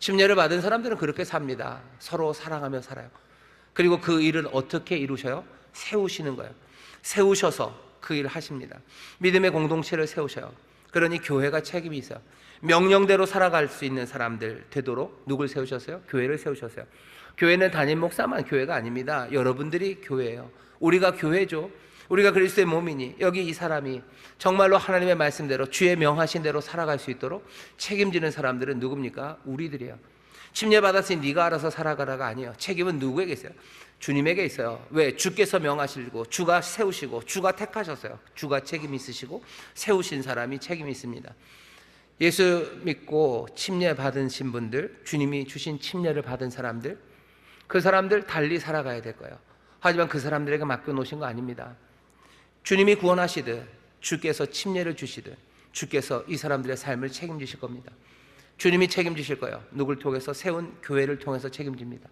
침례를 받은 사람들은 그렇게 삽니다. 서로 사랑하며 살아요. 그리고 그 일은 어떻게 이루셔요? 세우시는 거예요. 세우셔서 그 일을 하십니다. 믿음의 공동체를 세우셔요. 그러니 교회가 책임이 있어요. 명령대로 살아갈 수 있는 사람들 되도록 누굴 세우셨어요? 교회를 세우셨어요. 교회는 담임 목사만 교회가 아닙니다. 여러분들이 교회예요. 우리가 교회죠. 우리가 그리스도의 몸이니 여기 이 사람이 정말로 하나님의 말씀대로 주의 명하신 대로 살아갈 수 있도록 책임지는 사람들은 누굽니까? 우리들이에요. 침례 받았으니 네가 알아서 살아가라가 아니에요. 책임은 누구에게 있어요? 주님에게 있어요. 왜? 주께서 명하시고 주가 세우시고 주가 택하셨어요. 주가 책임 있으시고 세우신 사람이 책임이 있습니다. 예수 믿고 침례 받으신 분들, 주님이 주신 침례를 받은 사람들, 그 사람들 달리 살아가야 될 거예요. 하지만 그 사람들에게 맡겨 놓으신 거 아닙니다. 주님이 구원하시듯 주께서 침례를 주시듯 주께서 이 사람들의 삶을 책임지실 겁니다. 주님이 책임지실 거예요. 누굴 통해서 세운 교회를 통해서 책임집니다.